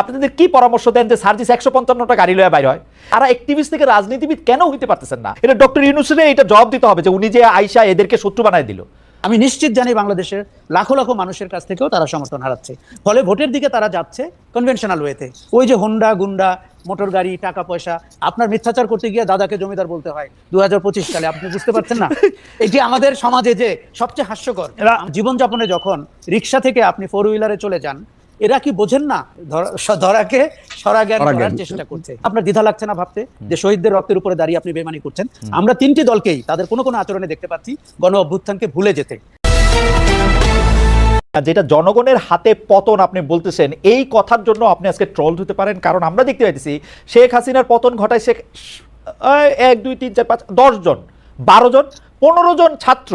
আপনাদের কি পরামর্শ দেন যে সার্জিস একশো পঞ্চান্নটা গাড়ি লয়ে বাইর হয় তারা অ্যাক্টিভিস্ট থেকে রাজনীতিবিদ কেন হইতে পারতেছেন না? এটা ডক্টর ইউনুসের এটা জবাব দিতে হবে যে উনি যে আইসা এদেরকে শত্রু বানায় দিল। আমি নিশ্চিত জানি বাংলাদেশের লাখো লাখো মানুষের কাছ থেকেও তারা সমর্থন হারাচ্ছে। ফলে ভোটের দিকে তারা যাচ্ছে কনভেনশনাল ওয়েতে ওই যে হোন্ডা গুন্ডা মোটর গাড়ি টাকা পয়সা আপনার মিথ্যাচার করতে গিয়ে দাদাকে জমিদার বলতে হয় দু হাজার পঁচিশ সালে। আপনি বুঝতে পারছেন না? এটি আমাদের সমাজে যে সবচেয়ে হাস্যকর জীবনযাপনে যখন রিক্সা থেকে আপনি ফোর হুইলারে চলে যান এরা কি বোঝেন না? ধরাকে সরাজ্ঞান সরাজ্ঞান। করার চেষ্টা করছে। আপনার দ্বিধা লাগছে না ভাবতে? যে শহীদদের রক্তের উপরে দাঁড়িয়ে আপনি বেমানি করছেন? আমরা তিনটি দলকেই তাদের কোনো কোনো আচরণে দেখতে পাচ্ছি গণ অভ্যুত্থানকে ভুলে যেতে। যেটা জনগণের হাতে পতন আপনি বলতেছেন এই কথার জন্য আপনি আজকে ট্রল হতে পারেন কারণ আমরা দেখতে পাইতেছি শেখ হাসিনার পতন ঘটায় শেখ এক দুই তিন চার পাঁচ দশ জন বারো জন পনেরো জন ছাত্র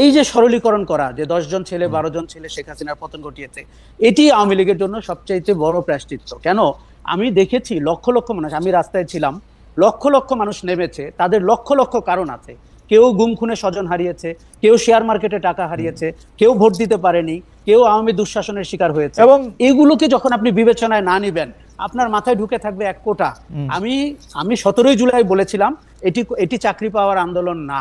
এই যে সরলীকরণ করা যে জন ছেলে বারো জন ছেলে শেখ হাসিনার পতন ঘটিয়েছে এটি আওয়ামী লীগের জন্য সবচাইতে বড় প্রায়শ্চিত্ত। কেন? আমি দেখেছি লক্ষ লক্ষ মানুষ আমি রাস্তায় ছিলাম লক্ষ লক্ষ মানুষ নেমেছে তাদের লক্ষ লক্ষ কারণ আছে। কেউ গুম খুনে স্বজন হারিয়েছে কেউ শেয়ার মার্কেটে টাকা হারিয়েছে কেউ ভোট দিতে পারেনি কেউ আওয়ামী দুঃশাসনের শিকার হয়েছে। এবং এগুলোকে যখন আপনি বিবেচনায় না নিবেন আপনার মাথায় ঢুকে থাকবে এক কোটা। আমি আমি সতেরোই জুলাই বলেছিলাম এটি এটি চাকরি পাওয়ার আন্দোলন না।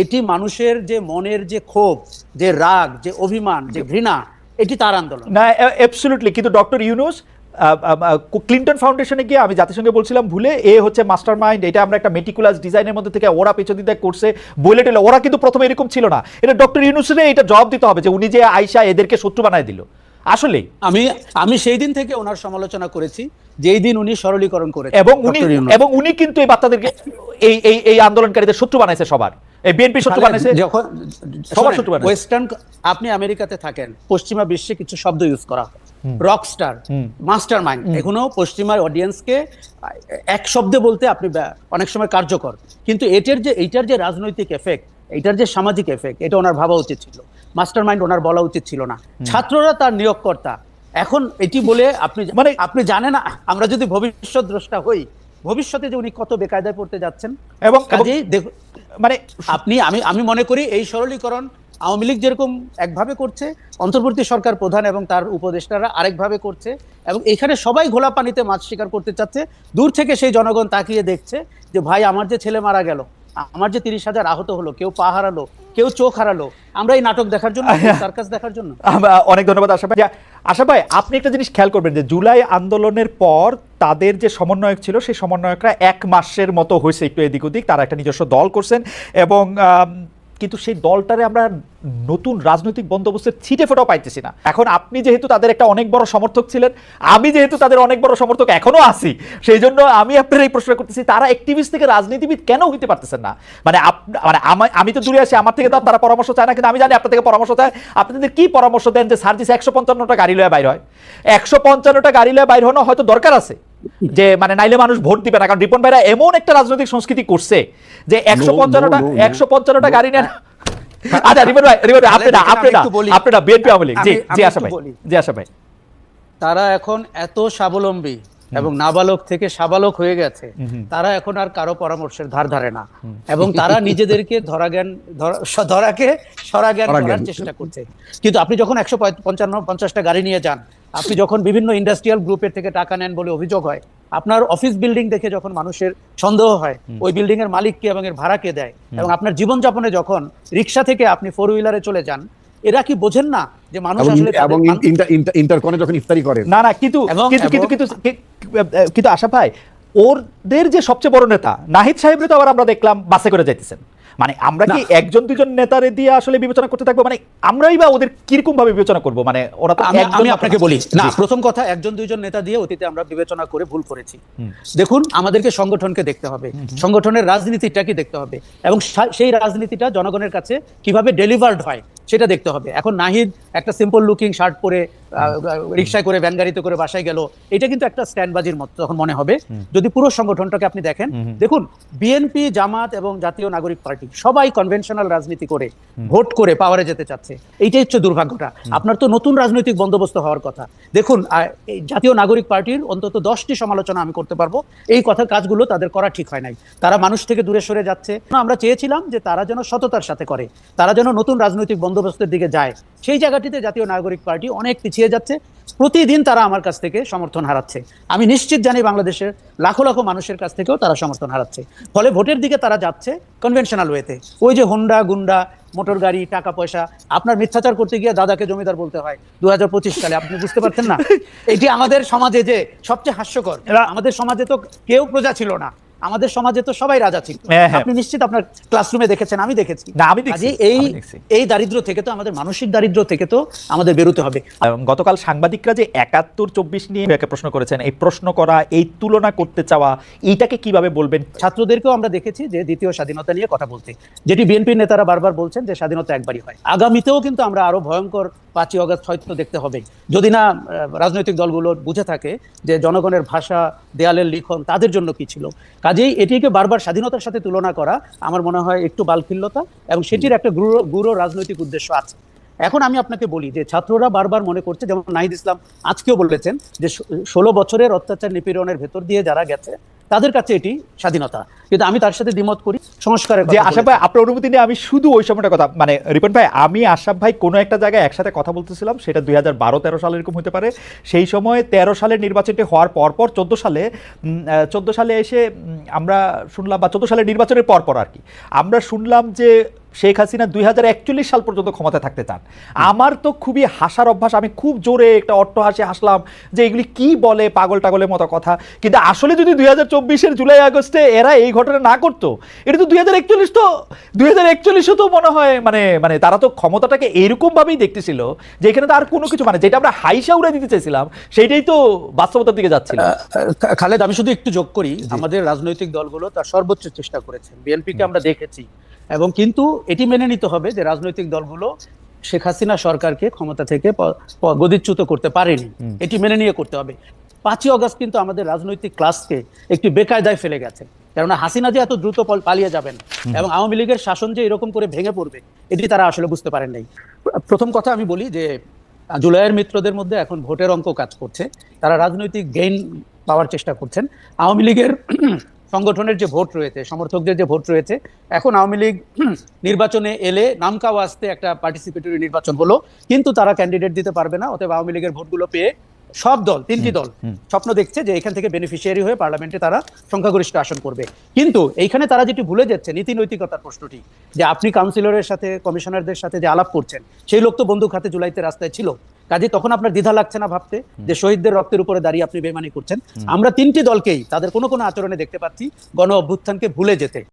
এটি মানুষের যে মনের যে ক্ষোভ, যে রাগ, যে অভিমান, যে ঘৃণা, এটি তার আন্দোলন। না অ্যাবসলিউটলি কিন্তু ডক্টর ইউনুস ক্লিন্টন ফাউন্ডেশনে গিয়ে আমি জাতিসংঘে বলছিলাম, ভুলে এ হচ্ছে মাস্টার মাইন্ড এটা আমরা একটা মেটিকুলাস ডিজাইনের মধ্যে থেকে ওরা পেছন দিতে করছে, বলে টেলে, ওরা কিন্তু প্রথমে এরকম ছিল না। এটা ডক্টর ইউনুসের এটা জবাব দিতে হবে যে, উনি যে আইসা এদেরকে শত্রু বানায় দিল। আসলেই আমি আমি সেই দিন থেকে ওনার সমালোচনা করেছি যেই দিন উনি সরলীকরণ করেছেন এবং উনি এবং উনি কিন্তু এই বাচ্চাদেরকে এই এই এই আন্দোলনকারীদের শত্রু বানাইছে সবার। এই বিএনপি শত্রু বানাইছে যখন সবার শত্রু বানাইছে। ওয়েস্টার্ন আপনি আমেরিকাতে থাকেন পশ্চিমা বিশ্বে কিছু শব্দ ইউজ করা হয়। রকস্টার মাস্টার মাইন্ড এখনও পশ্চিমা অডিয়েন্সকে এক শব্দে বলতে আপনি অনেক সময় কার্যকর। কিন্তু এটার যে এইটার যে রাজনৈতিক এফেক্ট এইটার যে সামাজিক এফেক্ট এটা ওনার ভাবা উচিত ছিল। মাস্টার মাইন্ড ওনার বলা উচিত ছিল না। ছাত্ররা তার নিয়োগকর্তা। এখন এটি বলে আপনি মানে- আপনি জানেন না আমরা যদি ভবিষ্যৎ দ্রষ্টা হই ভবিষ্যতে যে উনি কত বেকায়দায় পড়তে যাচ্ছেন এবং- মানে আপনি আমি আমি মনে করি এই সরলীকরণ আওয়ামী লীগ যেরকম একভাবে করছে অন্তর্বর্তী সরকার প্রধান এবং তার উপদেষ্টারা আরেকভাবে করছে এবং এখানে সবাই ঘোলা পানিতে মাছ শিকার করতে চাচ্ছে। দূর থেকে সেই জনগণ তাকিয়ে দেখছে যে ভাই আমার যে ছেলে মারা গেল আমার যে তিরিশ হাজার আহত হলো কেউ পা হারালো কেউ চোখ হারালো আমরা এই নাটক দেখার জন্য সার্কাস দেখার জন্য? অনেক ধন্যবাদ আশা ভাই আশা ভাই আপনি একটা জিনিস খেয়াল করবেন যে জুলাই আন্দোলনের পর তাদের যে সমন্বয়ক ছিল সেই সমন্বয়করা এক মাসের মতো হয়েছে একটু এদিক ওদিক তারা একটা নিজস্ব দল করছেন এবং কিন্তু সেই দলটারে আমরা নতুন রাজনৈতিক বন্দোবস্তের ছিটে ফোটাও পাইতেছি না। এখন আপনি যেহেতু তাদের একটা অনেক বড় সমর্থক ছিলেন, আমি যেহেতু তাদের অনেক বড় সমর্থক এখনও আছি সেই জন্য আমি আপনার এই প্রশ্ন করতেছি, তারা অ্যাক্টিভিস্ট থেকে রাজনীতিবিদ কেন হইতে পারতেছেন না? মানে মানে আমি তো দূরে আছি, আমার থেকে তারা পরামর্শ চায় না, কিন্তু আমি জানি আপনার থেকে পরামর্শ চায়। আপনাদের কি পরামর্শ দেন যে সার্জিস একশো পঞ্চান্নটা গাড়ি লয়ে বাইর হয়? একশো পঞ্চান্নটা গাড়ি লয়ে বাইর হনো হয়তো দরকার আছে। যে মানে নাইলে মানুষ ভোট দিবে না। কারণ রিপন ভাইরা এমন একটা রাজনৈতিক সংস্কৃতি করছে যে একশো পঞ্চান্নটা. একশো পঞ্চান্নটা গাড়ি নেন আচ্ছা রিপন ভাই রিপন ভাই আপনি না আপনি না আপনি না বিএনপি আওয়ামী লীগ। জি জি আশা ভাই। জি আশা ভাই। তারা এখন এত স্বাবলম্বী এবং নাবালক থেকে সাবালক হয়ে গেছে তারা এখন আর কারও পরামর্শের ধার ধারে না। এবং তারা নিজেদেরকে ধরা জ্ঞান ধরাকে সরা জ্ঞান করার চেষ্টা করছে। কিন্তু আপনি যখন একশো পঞ্চান্ন পঞ্চাশটা গাড়ি নিয়ে যান আপনি যখন বিভিন্ন ইন্ডাস্ট্রিয়াল গ্রুপের থেকে টাকা নেন বলে অভিযোগ হয় আপনার অফিস বিল্ডিং দেখে যখন মানুষের সন্দেহ হয় ওই বিল্ডিং এর মালিক কে এবং এর ভাড়া কে দেয় এবং আপনার জীবনযাপনে যখন রিক্সা থেকে আপনি ফোর হুইলারে চলে যান এরা কি বোঝেন না যে মানুষ আসলে এবং ইন্টারকনে যখন ইফতারি করেন। না না কিন্তু কিন্তু কিন্তু কিন্তু আশা ভাই ওদের যে সবচেয়ে বড় নেতা নাহিদ সাহেবরে তো আবার আমরা দেখলাম বাসে করে যাইতেছেন। মানে আমরা কি একজন দুজন নেতারে দিয়ে আসলে বিবেচনা করতে থাকব? মানে আমরাই বা ওদের কীরকম ভাবে বিবেচনা করব? মানে ওরা তো আমি আপনাকে বলি না প্রথম কথা একজন দুইজন নেতা দিয়ে অতীতে আমরা বিবেচনা করে ভুল করেছি। দেখুন আমাদেরকে সংগঠনকে দেখতে হবে। সংগঠনের রাজনীতিটা কি দেখতে হবে। এবং সেই রাজনীতিটা জনগণের কাছে কীভাবে ডেলিভার্ড হয় সেটা দেখতে হবে। এখন নাহিদ একটা সিম্পল লুকিং শার্ট পরে রিক্সায় করে ভ্যান গাড়িতে করে বাসায় গেল এটা কিন্তু একটা স্ট্যান্ডবাজির মতো তখন মনে হবে। যদি পুরো সংগঠনটাকে আপনি দেখেন দেখুন বিএনপি জামাত এবং জাতীয় নাগরিক পার্টি সবাই কনভেনশনাল রাজনীতি করে ভোট করে পাওয়ারে যেতে চাচ্ছে। এইটাই হচ্ছে দুর্ভাগ্যটা। আপনার তো নতুন রাজনৈতিক বন্দোবস্ত হওয়ার কথা। দেখুন জাতীয় নাগরিক পার্টির অন্তত দশটি সমালোচনা আমি করতে পারব। এই কথা কাজগুলো তাদের করা ঠিক হয় নাই। তারা মানুষ থেকে দূরে সরে যাচ্ছে। আমরা চেয়েছিলাম যে তারা যেন সততার সাথে করে তারা যেন নতুন রাজনৈতিক বন্দোবস্তের দিকে যায় সেই জায়গাটিতে জাতীয় নাগরিক পার্টি অনেক পিছিয়ে যাচ্ছে। প্রতিদিন তারা আমার কাছ থেকে সমর্থন হারাচ্ছে। আমি নিশ্চিত জানি বাংলাদেশের লাখো লাখো মানুষের কাছ থেকেও তারা সমর্থন হারাচ্ছে। ফলে ভোটের দিকে তারা যাচ্ছে কনভেনশনাল ওয়েতে ওই যে হোন্ডা গুন্ডা মোটর গাড়ি টাকা পয়সা আপনার মিথ্যাচার করতে গিয়ে দাদাকে জমিদার বলতে হয় দু হাজার পঁচিশ সালে আপনি বুঝতে পারছেন না? এটি আমাদের সমাজে যে সবচেয়ে হাস্যকর আমাদের সমাজে তো কেউ প্রজা ছিল না। আমাদের সমাজে তো সবাই রাজা ছিল। হ্যাঁ, হ্যাঁ। আপনি নিশ্চিত আপনার ক্লাসরুমে দেখেছেন? আমি দেখেছি। না, আমি দেখছি, কাজেই এই এই দারিদ্র থেকে তো আমাদের মানসিক দারিদ্র থেকে তো আমাদের বেরোতে হবে। গতকাল সাংবাদিকরা যে একাত্তর চব্বিশ নিয়ে একটা প্রশ্ন করেছেন এই প্রশ্ন করা এই তুলনা করতে চাওয়া এইটাকে কীভাবে বলবেন? ছাত্রদেরকেও আমরা দেখেছি যে দ্বিতীয় স্বাধীনতা নিয়ে কথা বলতে। যেটি বিএনপির নেতারা বারবার বলছেন যে স্বাধীনতা একবারই হয়। আগামীতেও কিন্তু আমরা আরও ভয়ঙ্কর পাঁচই অগস্ট হয়তো দেখতে হবে। যদি না রাজনৈতিক দলগুলো বুঝে থাকে যে জনগণের ভাষা দেয়ালের লিখন তাদের জন্য কি ছিল? কাজেই এটিকে বারবার স্বাধীনতার সাথে তুলনা করা আমার মনে হয় একটু বালখিল্যতা এবং সেটির একটা গুরু গুরু রাজনৈতিক উদ্দেশ্য আছে। এখন আমি আপনাকে বলি যে ছাত্ররা বারবার মনে করছে, যেমন নাহিদ ইসলাম আজকেও বলেছেন যে ষোলো বছরের অত্যাচার নিপীড়নের ভেতর দিয়ে যারা গেছে তাদের কাছে এটি স্বাধীনতা। কিন্তু আমি তার সাথে দ্বিমত করি সংস্কারের যে আশা ভাই আপনার অনুমতি নিয়ে আমি শুধু ওই সময়টা কথা মানে রিপন ভাই আমি আশাফ ভাই কোনো একটা জায়গায় একসাথে কথা বলতেছিলাম সেটা দুই হাজার বারো তেরো সালে এরকম হতে পারে। সেই সময় তেরো সালের নির্বাচনটি হওয়ার পর পর চোদ্দ সালে চোদ্দ সালে এসে আমরা শুনলাম বা চোদ্দ সালের নির্বাচনের পর পর আর কি আমরা শুনলাম যে শেখ হাসিনা দুই একচল্লিশ সাল পর্যন্ত ক্ষমতায় থাকতে চান। আমার তো খুবই হাসার অভ্যাস আমি খুব জোরে একটা অট্ট হাসি হাসলাম যে এগুলি কি বলে পাগল টাগলের মতো কথা। কিন্তু আসলে যদি দুই হাজার চব্বিশের জুলাই আগস্টে এরা এই ঘটনা না করতো এটা তো দুই হাজার একচল্লিশ তো দুই হাজার একচল্লিশও তো মনে হয় মানে মানে তারা তো ক্ষমতাটাকে এইরকম ভাবেই দেখতেছিল যে এখানে তো আর কোনো কিছু মানে যেটা আমরা হাইসা উড়ে দিতে চাইছিলাম সেইটাই তো বাস্তবতার দিকে যাচ্ছিল। খালেদ আমি শুধু একটু যোগ করি। আমাদের রাজনৈতিক দলগুলো তার সর্বোচ্চ চেষ্টা করেছে। বিএনপিকে আমরা দেখেছি। এবং কিন্তু এটি মেনে নিতে হবে যে রাজনৈতিক দলগুলো শেখ হাসিনা সরকারকে ক্ষমতা থেকে গদিচ্যুত করতে পারেনি। এটি মেনে নিয়ে করতে হবে। পাঁচই অগস্ট কিন্তু আমাদের রাজনৈতিক ক্লাসকে একটি বেকায়দায় ফেলে গেছে। কেননা হাসিনা যে এত দ্রুত পল- পালিয়ে যাবেন এবং আওয়ামী লীগের শাসন যে এরকম করে ভেঙে পড়বে এটি তারা আসলে বুঝতে পারেন নাই। প্রথম কথা আমি বলি যে জুলাইয়ের মিত্রদের মধ্যে এখন ভোটের অঙ্ক কাজ করছে। তারা রাজনৈতিক গেইন পাওয়ার চেষ্টা করছেন। আওয়ামী লীগের সংগঠনের যে ভোট রয়েছে সমর্থকদের যে ভোট রয়েছে এখন আওয়ামী লীগ নির্বাচনে এলে নামকাও আসতে একটা পার্টিসিপেটরি নির্বাচন হলো কিন্তু তারা ক্যান্ডিডেট দিতে পারবে না অতএব আওয়ামী লীগের ভোটগুলো পেয়ে সব দল তিনটি দল স্বপ্ন দেখছে যে এখান থেকে বেনিফিশিয়ারি হয়ে পার্লামেন্টে তারা সংখ্যাগরিষ্ঠ আসন করবে। কিন্তু এইখানে তারা যেটি ভুলে যাচ্ছে নীতি নৈতিকতার প্রশ্নটি যে আপনি কাউন্সিলরের সাথে কমিশনারদের সাথে যে আলাপ করছেন সেই লোক তো বন্দুক হাতে জুলাইতে রাস্তায় ছিল। কাজে তখন আপনার দ্বিধা লাগছে না ভাবতে যে শহীদদের রক্তের উপরে দাঁড়িয়ে আপনি বেমানি করছেন। আমরা তিনটি দলকেই তাদের কোনো কোনো আচরণে দেখতে পাচ্ছি গণ অভ্যুত্থানকে ভুলে যেতে।